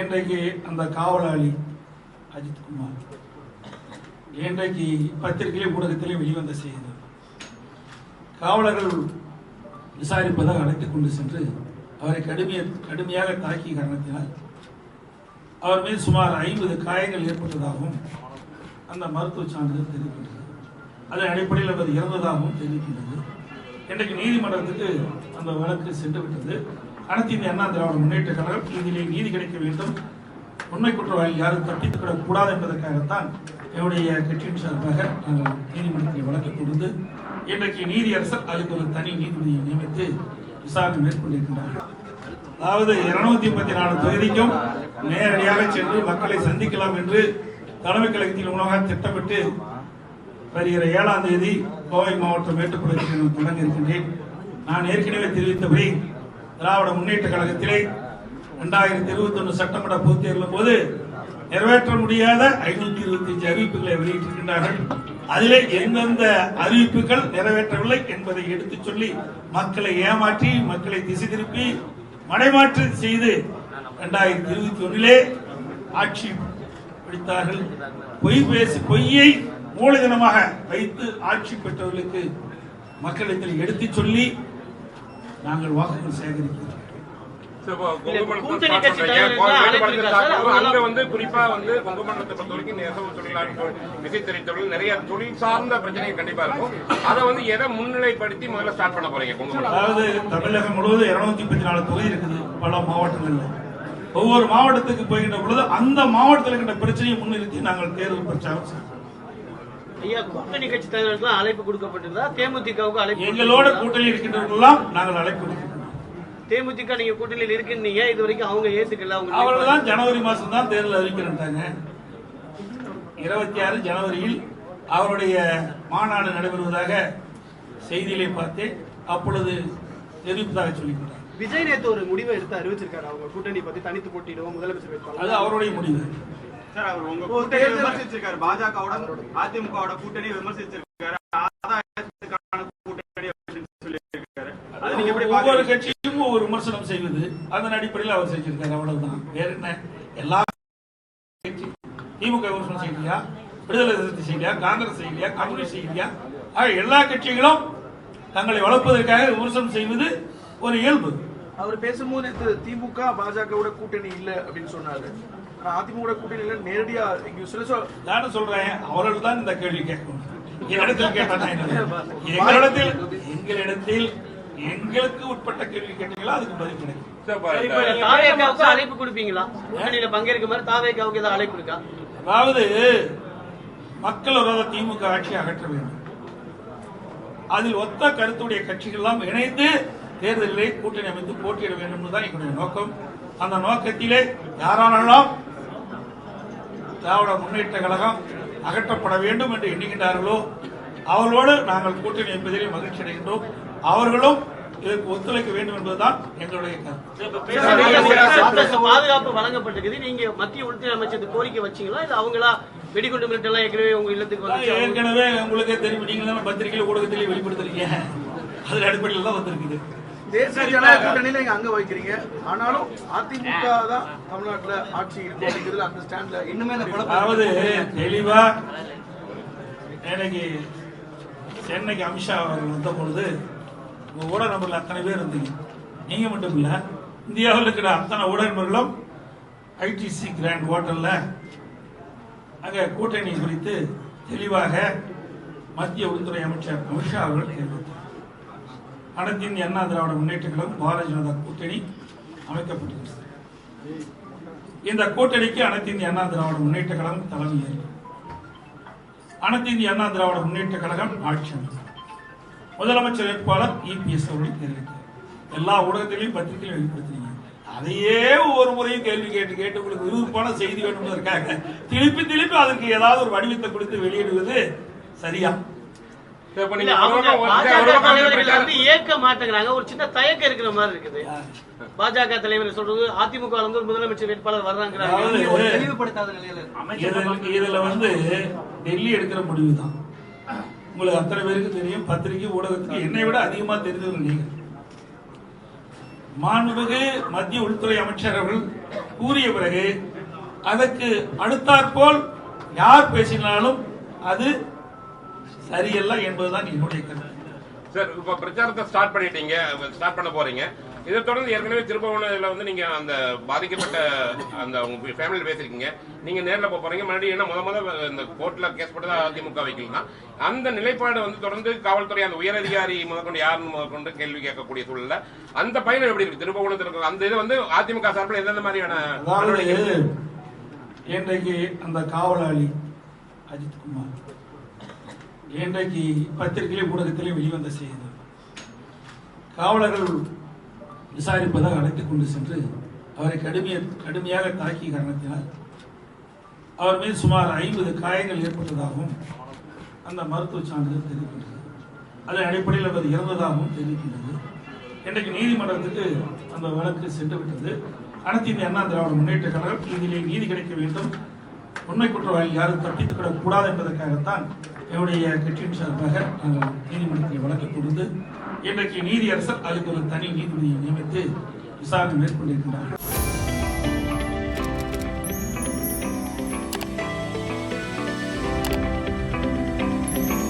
இன்றைக்கு அந்த காவலாளி அஜித்குமார் இன்றைக்கு பத்திரிகையிலே ஊடகத்திலே வெளிவந்த செய்தி. காவலர்கள் விசாரிப்பதாக அழைத்துக் கொண்டு சென்று அவரை கடுமைய கடுமையாக தாக்கிய காரணத்தினால் அவர் மீது சுமார் ஐம்பது காயங்கள் ஏற்பட்டதாகவும் அந்த மருத்துவ சான்றிதழ் தெரிவிக்கின்றது. அதன் அடிப்படையில் அவர் இறந்ததாகவும் தெரிவிக்கின்றது. இன்றைக்கு நீதிமன்றத்துக்கு அந்த வழக்கு சென்று விட்டது அனைத்து இந்திய அண்ணா திராவிட முன்னேற்ற கழகம் இதிலே நீதி கிடைக்க வேண்டும். உண்மை குற்றவாளி யாரும் தப்பித்துவிடக் கூடாது என்பதற்காகத்தான் என்னுடைய கட்சியின் சார்பாக நாங்கள் நீதிமன்றத்தில் வழக்கு கொடுத்து இன்றைக்கு நீதியரசர் அதுக்கு ஒரு தனி நீதிபதியை நியமித்து விசாரணை மேற்கொண்டிருக்கிறார்கள். அதாவது இருநூத்தி முப்பத்தி நாலு தொகுதிக்கும் நேரடியாக சென்று மக்களை சந்திக்கலாம் என்று தலைமை கழகத்தில் உணவாக திட்டமிட்டு வருகிற ஏழாம் தேதி கோவை மாவட்டம் மேட்டுக்குளத்தில் தொடங்க இருக்கின்றேன் நான் ஏற்கனவே தெரிவித்தபடி திராவிட முன்னேற்ற கழகத்திலே இரண்டாயிரத்தி இருபத்தி ஒன்று சட்டமன்ற பொதுத் தேர்தலின் போது நிறைவேற்ற முடியாத ஐநூத்தி இருபத்தி அஞ்சு அறிவிப்புகளை வெளியிட்டிருக்கின்றார்கள். அதிலே எந்தெந்த அறிவிப்புகள் நிறைவேற்றவில்லை என்பதை எடுத்துச் சொல்லி மக்களை ஏமாற்றி மக்களை திசை திருப்பி மடைமாற்று செய்து இரண்டாயிரத்தி இருபத்தி ஒன்றிலே ஆட்சி பிடித்தார்கள். பொய் பேசி பொய்யை மூலதனமாக வைத்து ஆட்சி பெற்றவர்களுக்கு மக்களிடத்தில் எடுத்துச் சொல்லி நாங்கள் வாக்குகள் சேகரிக்கிறோம். அங்க வந்து குறிப்பா வந்து கொங்கு மண்டலத்தை பொறுத்த வரைக்கும் நெசவு தொழிலாளர்கள் விசை தெரிவித்தவர்கள் நிறைய தொழில் சார்ந்த பிரச்சனைகள் கண்டிப்பா இருக்கும். அதை வந்து எதை முன்னிலைப்படுத்தி முதல்ல ஸ்டார்ட் பண்ண போறீங்க அதாவது தமிழகம் முழுவதும் இருநூத்தி முப்பத்தி நாலு தொகுதி இருக்குது பல மாவட்டங்கள்ல. ஒவ்வொரு மாவட்டத்துக்கு போகின்ற பொழுது அந்த மாவட்டத்தில் இருக்கின்ற பிரச்சனையை முன்னிறுத்தி நாங்கள் தேர்தல் பிரச்சாரம் செய்வோம் ஐயா கூட்டணி கட்சி தலைவர்களுக்கு அழைப்பு கொடுக்கப்பட்டிருந்தா தேமுதிகவுக்கு அழைப்பு எங்களோட? கூட்டணி இருக்கின்றவர்களெல்லாம் நாங்கள் அழைப்பு தேமுதிக நீங்க கூட்டணியில் இருக்குன்னீங்க இது வரைக்கும் அவங்க ஏத்துக்கல அவங்க அவர்கள் தான் ஜனவரி மாசம் தான் தேர்தல் அறிவிக்கிறாங்க இருபத்தி ஆறு ஜனவரியில் அவருடைய மாநாடு நடைபெறுவதாக செய்தியிலே பார்த்தேன். அப்பொழுது தெரிவிப்பதாக சொல்லிவிட்டார் விஜய் நேத்து ஒரு முடிவை எடுத்து அறிவிச்சிருக்காரு. அவங்க கூட்டணி பத்தி தனித்து போட்டியிடுவோம் முதலமைச்சர் அது அவருடைய முடிவு. சார் அவர் உங்க ஒரு கூட்டணி விமர்சிச்சிருக்காரு. பாஜகவோட அதிமுகவோட கூட்டணி விமர்சிச்சிருக்காரு. ஆதாயத்துக்கான கூட்டணி அப்படின்னு சொல்லியிருக்காரு அது நீங்க எப்படி ஒவ்வொரு கட்சியும் ஒவ்வொரு விமர்சனம் செய்வது அதன் அடிப்படையில் அவர் செஞ்சிருக்காரு அவ்வளவுதான். வேற என்ன? எல்லா கட்சி திமுக விமர்சனம் செய்யலையா விடுதலை சிறுத்தை செய்யலையா காங்கிரஸ் செய்யலையா கம்யூனிஸ்ட் செய்யலையா ஆக எல்லா கட்சிகளும் தங்களை வளர்ப்பதற்காக விமர்சனம் செய்வது ஒரு இயல்பு. அவர் பேசும்போது நேத்து திமுக பாஜகவோட கூட்டணி இல்ல அப்படின்னு சொன்னாரு. ஆனா அதிமுக கூட்டணி இல்ல நேரடியா நானும் சொல்றேன் அவர்கள் தான் இந்த கேள்வி கேட்கணும். என்னிடத்தில் எங்களிடத்தில் எங்களிடத்தில் எங்களுக்கு உட்பட்ட கேள்வி கேட்டீங்களா? அதுக்கு பதில் கிடைக்கும். அழைப்பு கொடுப்பீங்களா? கூட்டணியில பங்கேற்க மாதிரி தாவேகாவுக்கு ஏதாவது அழைப்பு இருக்கா? அதாவது மக்கள் விரோத திமுக ஆட்சியை அகற்ற வேண்டும். அதில் ஒத்த கருத்துடைய கட்சிகள் எல்லாம் இணைந்து தேர்தலிலே கூட்டணி அமைத்து போட்டியிட வேண்டும் என்பதுதான் எங்களுடைய நோக்கம். அந்த நோக்கத்திலே யாரானெல்லாம் திராவிட முன்னேற்ற கழகம் அகற்றப்பட வேண்டும் என்று எண்ணுகின்றார்களோ அவர்களோடு நாங்கள் கூட்டணி என்பதிலே மகிழ்ச்சி அடைகின்றோம். அவர்களும் இதற்கு ஒத்துழைக்க வேண்டும் என்பதுதான் எங்களுடைய பாதுகாப்பு வழங்கப்பட்டிருக்குது. நீங்க மத்திய உள்துறை அமைச்சருக்கு கோரிக்கை வச்சீங்களா? இல்ல அவங்களா வெடிகுண்டு மிரட்டல் எல்லாம் ஏற்கனவே உங்க இல்லத்துக்கு வந்து ஏற்கனவே உங்களுக்கே தெரியும். நீங்க தானே பத்திரிகையில் ஊடகத்திலே வெளிப்படுத்துறீங்க. அதன் அடிப்படையில் தான் வந்திருக்குது. தேசிய ஜனநாயக கூட்டணியில இங்க அங்க வைக்கிறீங்க. ஆனாலும் அதிமுக தான் தமிழ்நாட்டுல ஆட்சி இருக்கும் அப்படிங்கிறதுல அந்த ஸ்டாண்ட்ல இன்னுமே குழப்பம் அதாவது தெளிவா எனக்கு சென்னைக்கு அமித்ஷா அவர்கள் வந்த பொழுது உங்க ஊடக நபர்கள் அத்தனை பேர் இருந்தீங்க. நீங்க மட்டும் இல்ல இந்தியாவில் இருக்கிற அத்தனை ஊடக நபர்களும் ஐடிசி கிராண்ட் ஹோட்டல்ல அங்க கூட்டணி குறித்து தெளிவாக மத்திய உள்துறை அமைச்சர் அமித்ஷா அவர்கள் தெரிவித்தார். அனைத்து இந்திய அண்ணா திராவிட முன்னேற்ற கழகம் பாரதிய ஜனதா கூட்டணி அமைக்கப்பட்டிருக்கிறது இந்த கூட்டணிக்கு அனைத்து இந்திய அண்ணா திராவிட முன்னேற்ற கழகம் தலைமை ஏற்கும் அனைத்து இந்திய அண்ணா திராவிட முன்னேற்ற கழகம் ஆட்சி முதலமைச்சர் வேட்பாளர் இபிஎஸ் அவர்கள் தெரிவித்தார். எல்லா ஊடகத்திலையும் பத்திரிகையிலும் வெளிப்படுத்தினீங்க. அதையே ஒரு முறையும் கேள்வி கேட்டு கேட்டு உங்களுக்கு விருப்பமான செய்தி வேண்டும் இருக்காங்க. திருப்பி திருப்பி அதற்கு ஏதாவது ஒரு வடிவத்தை கொடுத்து வெளியிடுவது சரியா? வந்து ஏற்க மாட்டேங்கிறாங்க. ஒரு சின்ன தயக்கம் இருக்கிற மாதிரி இருக்குது. பாஜக தலைவர் சொல்றது அதிமுக இருந்து ஒரு முதலமைச்சர் வேட்பாளர் நிலையில இதுல வந்து டெல்லி எடுக்கிற முடிவு தான் உங்களுக்கு அத்தனை பேருக்கு தெரியும் பத்திரிகை ஊடகத்துக்கு என்னை விட அதிகமா தெரிஞ்சவங்க நீங்க மாண்புமிகு மத்திய உள்துறை அமைச்சர் அவர்கள் கூறிய பிறகு அதற்கு அடுத்தாற்போல் யார் பேசினாலும் அது சரியல்ல என்பதுதான் என்னுடைய கருத்து. சார் இப்ப பிரச்சாரத்தை ஸ்டார்ட் பண்ணிட்டீங்க ஸ்டார்ட் பண்ண போறீங்க. இதை தொடர்ந்து ஏற்கனவே திருப்பவனத்துல வந்து நீங்க அந்த பாதிக்கப்பட்ட அந்த உங்க ஃபேமிலியில் பேசிருக்கீங்க நீங்க நேர்ல போக போறீங்க. மறுபடியும் என்ன முத முத இந்த கோர்ட்ல கேஸ் போட்டதா அதிமுக வைக்கலாம் அந்த நிலைப்பாடு வந்து தொடர்ந்து காவல்துறை அந்த உயரதிகாரி முதற்கொண்டு யாருன்னு முதற்கொண்டு கேள்வி கேட்கக்கூடிய சூழல்ல அந்த பயணம் எப்படி இருக்கு? திருப்பவனத்தில் இருக்கிற அந்த இது வந்து அதிமுக சார்பில் எந்தெந்த மாதிரியான இன்றைக்கு அந்த காவலாளி அஜித்குமார் இன்றைக்கு பத்திரிகையிலே ஊடகத்திலே வெளிவந்த செய்தி. காவலர்கள் விசாரிப்பதாக அழைத்துக் கொண்டு சென்று அவரை கடுமைய கடுமையாக தாக்கிய காரணத்தினால் அவர் மீது சுமார் ஐம்பது காயங்கள் ஏற்பட்டதாகவும் அந்த மருத்துவ சான்றிதழ் தெரிவிக்கின்றது. அதன் அடிப்படையில் அவர் இறந்ததாகவும் தெரிவிக்கின்றது. இன்றைக்கு நீதிமன்றத்துக்கு அந்த வழக்கு சென்று விட்டது அனைத்து இந்திய அண்ணா திராவிட முன்னேற்ற கழகம் இதிலே நீதி கிடைக்க வேண்டும். உண்மை குற்றவாளி யாரும் தப்பித்துக் கூடாது என்பதற்காகத்தான் என்னுடைய கட்சியின் சார்பாக நாங்கள் நீதிமன்றத்தில் வழக்கு கொடுத்து இன்றைக்கு நீதியரசர் அதுக்கு ஒரு தனி நீதிபதியை நியமித்து விசாரணை மேற்கொண்டிருக்கிறார்கள்.